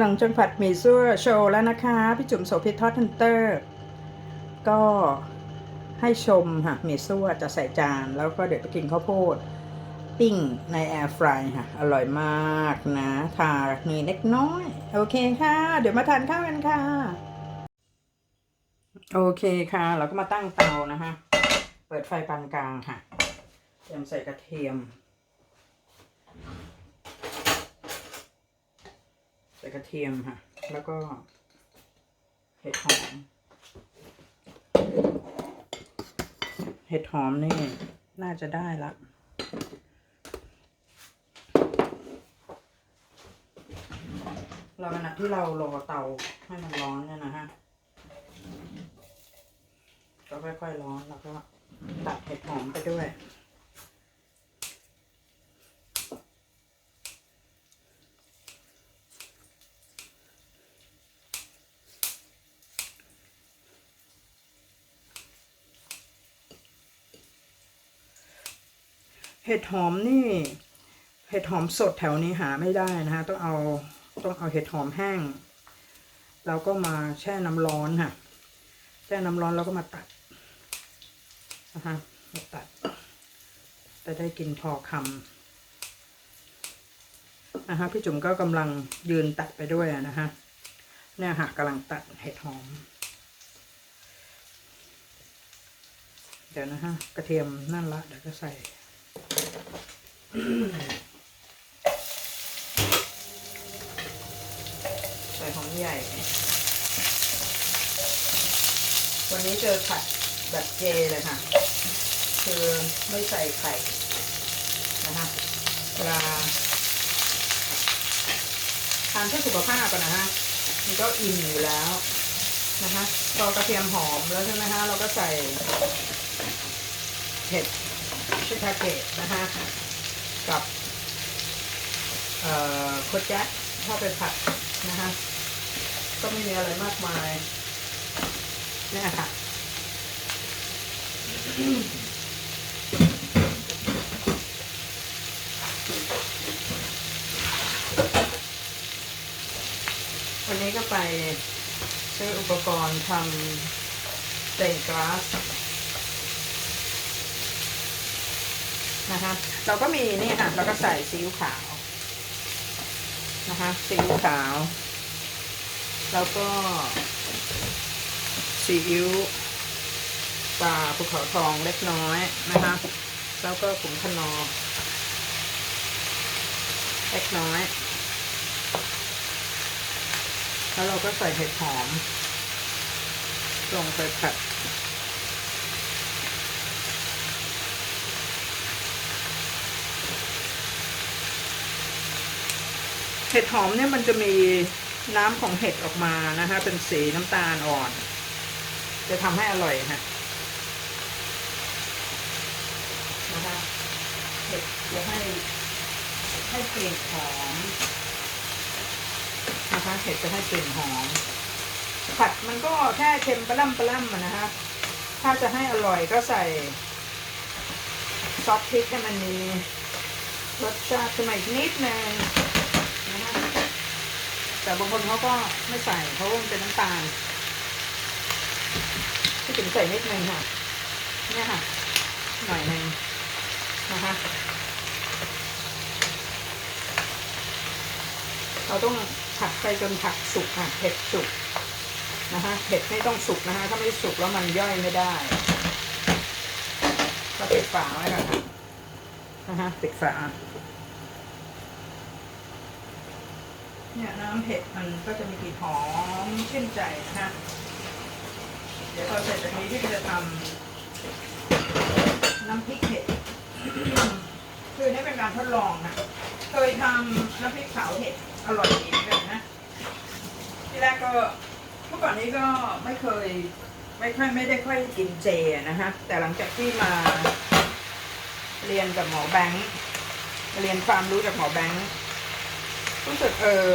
หลังจากผัดหมี่ซั่วโชว์แล้วนะคะ พี่จุ๋มโสภิตทอดทันเตอร์ ก็ให้ชมค่ะหมี่ซั่วจะใส่จาน แล้วก็เดี๋ยวไปกินข้าวโพด ปิ้งในแอร์ฟรายค่ะ อร่อยมากนะทาเนยเล็กน้อย โอเคค่ะ เดี๋ยวมาทานข้าวกันค่ะ โอเคค่ะ เราก็มาตั้งเตานะคะ เปิดไฟปานกลางค่ะเตรียมใส่กระเทียม ใส่กระเทียมค่ะ แล้วก็เห็ดหอม เห็ดหอมนี่น่าจะได้ละเราขณะที่เรารอเตาให้มันร้อนเนี่ยนะฮะ ก็ค่อยๆร้อนแล้วก็ตัดเห็ดหอมไปด้วย เห็ดหอมนี่ เห็ดหอมสดแถวนี้หาไม่ได้นะคะต้องเอาต้องเอาเห็ดหอมแห้ง เราก็มาแช่น้ำร้อนค่ะ แช่น้ำร้อนแล้วก็มาตัดนะคะมาตัดจะได้กินพอคำนะคะพี่จุ๋มก็กำลังยืนตัดไปด้วยนะคะเนี่ยค่ะกำลังตัดเห็ดหอม เดี๋ยวนะฮะกระเทียมนั่นละเดี๋ยวก็ใส่ ใส่หอมใหญ่ วันนี้เจอผัดแบบเจเลยค่ะ คือไม่ใส่ไข่นะคะเวลาทานเพื่อสุขภาพกันนะฮะมันก็อิ่มอยู่แล้วนะคะพอกระเทียมหอมแล้วใช่ไหมคะเราก็ใส่เห็ด ชิคาเกะนะคะกับเอ่อโคตรแจ๊ะเข้าไปผัดนะคะก็ไม่มีอะไรมากมายเนี่ยค่ะวันนี้ก็ไปซื้ออุปกรณ์ทำเตนกลาส นะคะ เราก็มีนี่ค่ะเราก็ใส่ซีอิ๊วขาวนะคะซีอิ๊วขาว แล้วก็ซีอิ๊วปลาภูเขาทองเล็กน้อยนะคะ แล้วก็ผงขนอเล็กน้อย แล้วเราก็ใส่เห็ดหอม ลงไปผัด เห็ดหอมเนี่ยมันจะมีน้ำของเห็ดออกมานะคะ เป็นสีน้ำตาลอ่อน จะทำให้อร่อยค่ะนะคะเห็ดจะให้ให้กลิ่นหอมนะคะ เห็ดจะให้กลิ่นหอม ผัดมันก็แค่เค็มปลาล่ำปลาล่ำนะคะ ถ้าจะให้อร่อยก็ใส่ซอสพริกให้มันมีรสชาติขึ้นมาอีกนิดนึงนะคะ แต่บางคนเขาก็ไม่ใส่เพราะว่ามันเป็นน้ำตาลที่ถึงใส่นิดนึงค่ะ เนี่ยค่ะ หน่อยหนึงนะคะ เราต้องผัดไปจนผักสุกค่ะเผ็ดสุกนะคะเผ็ดไม่ต้องสุกนะคะ ถ้าไม่สุกแล้วมันย่อยไม่ได้ ก็ปิดฝาไว้ก่อนค่ะนะคะปิดฝา เนี่ยน้ำเผ็ดมันก็จะมีกลิ่นหอมชื่นใจนะคะเดี๋ยวพอเสร็จจากนี้ที่จะทำน้ำพริกเผ็ด คือนี่เป็นการทดลองนะ เคยทำน้ำพริกเผาเห็ดอร่อยดีเหมือนะ ที่แรกก็เมื่อก่อนนี้ก็ไม่เคย ไม่ค่อยไม่ได้ค่อยกินเจนะคะแต่หลังจากที่มา เรียนกับหมอแบงค์ เรียนความรู้จากหมอแบงค์ รู้สึกเออ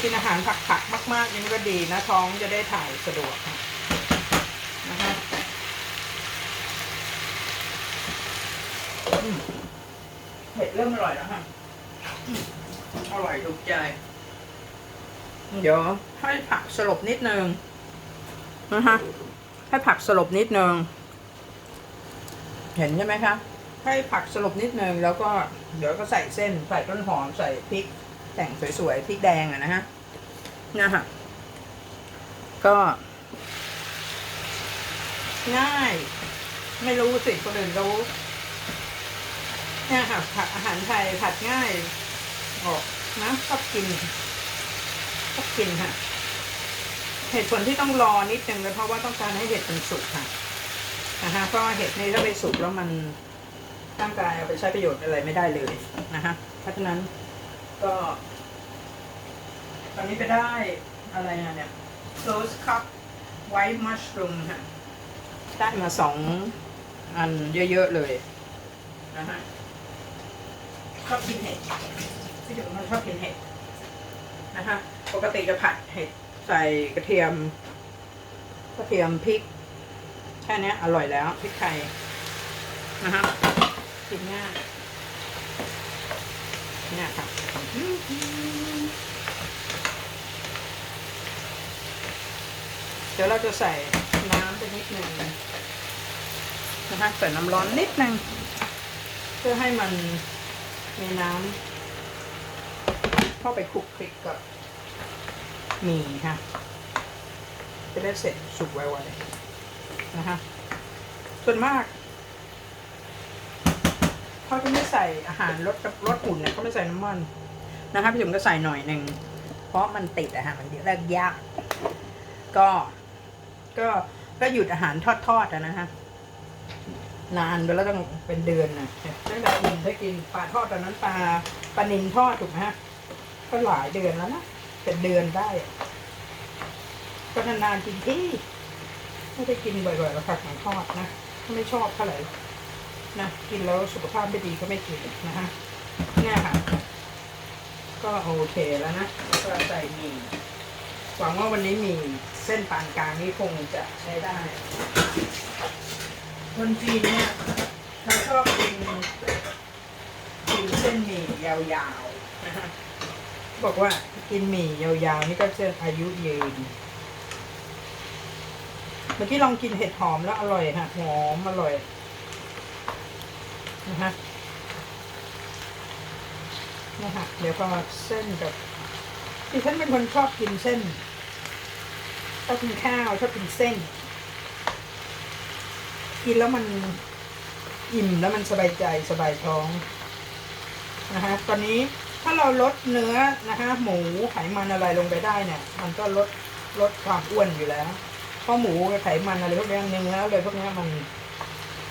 กินอาหารผักๆมากๆนี่ก็ดีนะ ท้องจะได้ถ่ายสะดวกนะคะเผ็ดเริ่มอร่อยแล้วค่ะอืมอร่อยถูกใจ เดี๋ยวให้ผักสลบนิดนึงนะคะให้ผักสลบนิดนึง เห็นใช่ไหมคะ ให้ผักสลบนิดนึงแล้วก็เดี๋ยวก็ใส่เส้นใส่ต้นหอมใส่พริก แต่งสวยๆพริกแดงอะนะฮะนะคะก็ ง่าย ไม่รู้สิคนอื่นรู้เนี่ยค่ะผัดอาหารไทยผัดง่ายออกนะชอบกินชอบกินค่ะเหตุผลที่ต้องรอนิดนึงก็เพราะว่าต้องการให้เห็ดมันสุกค่ะนะคะเพราะเห็ดนี่ถ้าไปสุกแล้วมัน ร่างกายเอาไปใช้ประโยชน์อะไรไม่ได้เลยนะคะเพราะฉะนั้นก็ ตอนนี้ไปได้อะไรนะเนี่ย close cup white mushroom ค่ะได้มาสองอันเยอะ ๆ เลยนะฮะชอบกินเห็ดพี่ถึงมันชอบกินเห็ดนะฮะปกติจะผัดเห็ดใส่กระเทียม กระเทียมพริก แค่นี้อร่อยแล้วพริกไทยนะฮะ กินง่ายเนี่ยค่ะเดี๋ยวเราจะใส่น้ำไปนิดหนึ่งนะคะใส่น้ำร้อนนิดหนึ่งเพื่อให้มันมีน้ำเข้าไปคลุกคลิกกับหมี่ค่ะจะได้เสร็จสุกไวๆนะคะส่วนมาก เขาจะไม่ใส่อาหารรสรสอุ่นเนี่ยเขาไม่ใส่น้ำมันนะคะพี่จุ๋มก็ใส่หน่อยหนึ่งเพราะมันติดอะคะมันเรียกยากก็ก็ก็หยุดอาหารทอดๆอะนะคะนานไปแล้วต้องเป็นเดือนนะตั้งแต่อินได้กินปลาทอดตอนนั้นปลาปลานินทอดถูกไหมฮะก็หลายเดือนแล้วนะเป็นเดือนได้ ก็นานๆกินที่ไม่ได้กินบ่อยๆแล้วค่ะของทอดนะไม่ชอบเท่าไหร่ นะกินแล้วสุขภาพไม่ดีก็ไม่กินนะฮะเนี่ยค่ะ ก็โอเคแล้วนะก็ใส่หมี่หวังว่าวันนี้มีเส้นปานกลางนี่คงจะใช้ได้ คนจีนเนี่ยเขาชอบกินกินเส้นหมี่ยาวๆนะฮะบอกว่ากินหมี่ยาวๆนี่ก็จะอายุยืน เมื่อกี้ลองกินเห็ดหอมแล้วอร่อยค่ะหอมอร่อย นะฮะนี่ค่ะเดี๋ยวพอเส้นกับดิฉันเป็นคนชอบกินเส้นชอบกินข้าวชอบกินเส้น กินแล้วมันอิ่มแล้วมันสบายใจสบายท้องนะคะตอนนี้ถ้าเราลดเนื้อนะคะหมูไขมันอะไรลงไปได้เนี่ย มันก็ลดลดความอ้วนอยู่แล้ว เพราะหมูกับไขมันอะไรพวกนี้เนื้ออะไรพวกนี้มัน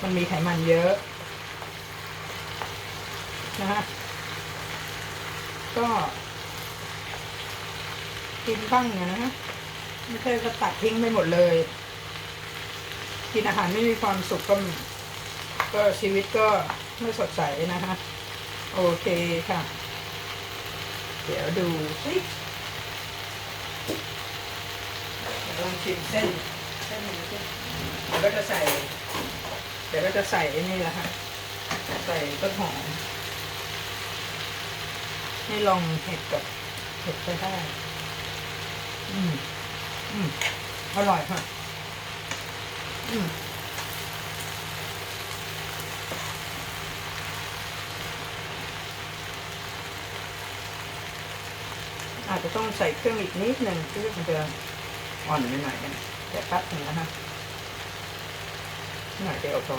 มันมีไขมันเยอะ นะคะก็กินบ้างนะฮะไม่ใช่ก็ตัดทิ้งไปหมดเลย กินอาหารไม่มีความสุขก็ก็ชีวิตก็ไม่สดใสนะคะโอเคค่ะ เดี๋ยวดูสิลองชิมเส้นเส้นนี้เดี๋ยวก็จะใส่ เดี๋ยวก็จะใส่นี่แหละค่ะ ใส่ต้นหอม นี่ลองเห็ดกับเห็ดไปได้อืมอืมอร่อยค่ะอืมอาจจะต้องใส่เครื่องอีกนิดหนึ่งเพื่อมันจะอ่อนไปหน่อยนึงเดี๋ยวแป๊บหนึงนะฮะหน่อยเดียวพอ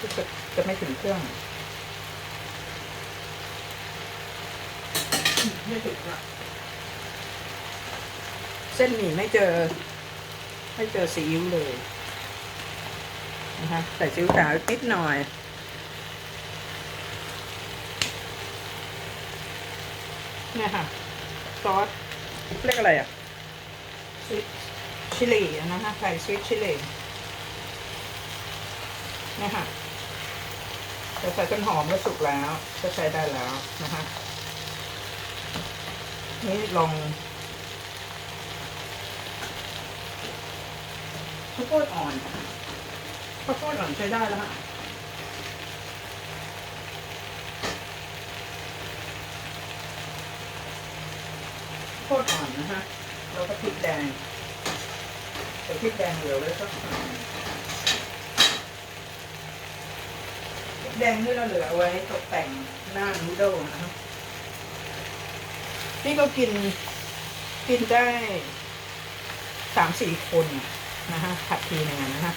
รู้สึกจะไม่ถึงเครื่อง ไม่ถึงละเส้นหมี่ไม่เจอ ไม่เจอซีอิ๊วเลยนะคะใส่ซีอิ๊วขาวนิดหน่อยเนี่ยค่ะซอสเรียกอะไรอะสวิตชิลีนะคะไข่สวิตชิลีเนี่ยค่ะจะใส่ต้นหอมก็สุกแล้วก็ใช้ได้แล้วนะคะ นี่ลองข้าวโพดอ่อนข้าวโพดอ่อนใช้ได้แล้วค่ะโพดอ่อนนะฮะแล้วก็พริกแดงใส่พริกแดงเหลือไว้สักหน่อยพริกแดงที่เราเหลือไว้ตกแต่งหน้านูโดนะฮะ นี่ก็กินกินได้สามสี่คนนะฮะผัดทีหนึงนะฮะ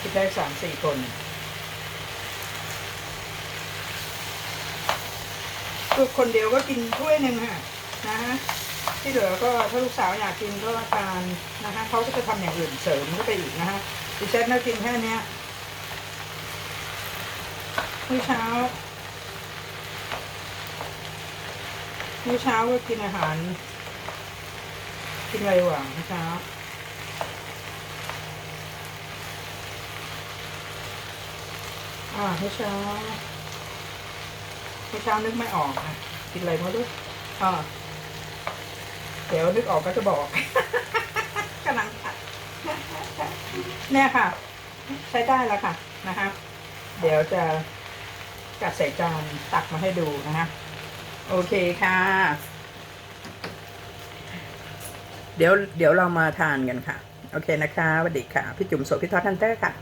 กินได้สามสี่คน คือคนเดียวก็กินถ้วยหนึ่งค่ะนะฮะที่เหลือก็ถ้าลูกสาวอยากกินก็ทานนะคะเขาก็จะทำอย่างอื่นเสริมเข้าไปอีกนะคะดิฉันน่ากินแค่นี้ยมื้อเช้า มื้อเช้าก็กินอาหาร กินอะไรหวานมื้อเช้า อ่ามื้อเช้าเมื่อเช้านึกไม่ออกอะกินอะไรมาด้วยอ่าเดี๋ยวนึกออกก็จะบอกกำลังผัดเนี่ยค่ะ ใช้ได้แล้วค่ะนะคะ เดี๋ยวจะจัดใส่จานตักมาให้ดูนะคะ โอเคค่ะ เดี๋ยวเดี๋ยวเรามาทานกันค่ะ โอเคนะคะสวัสดีค่ะ พี่จุ๋มโสพิทอทันเตอร์ค่ะ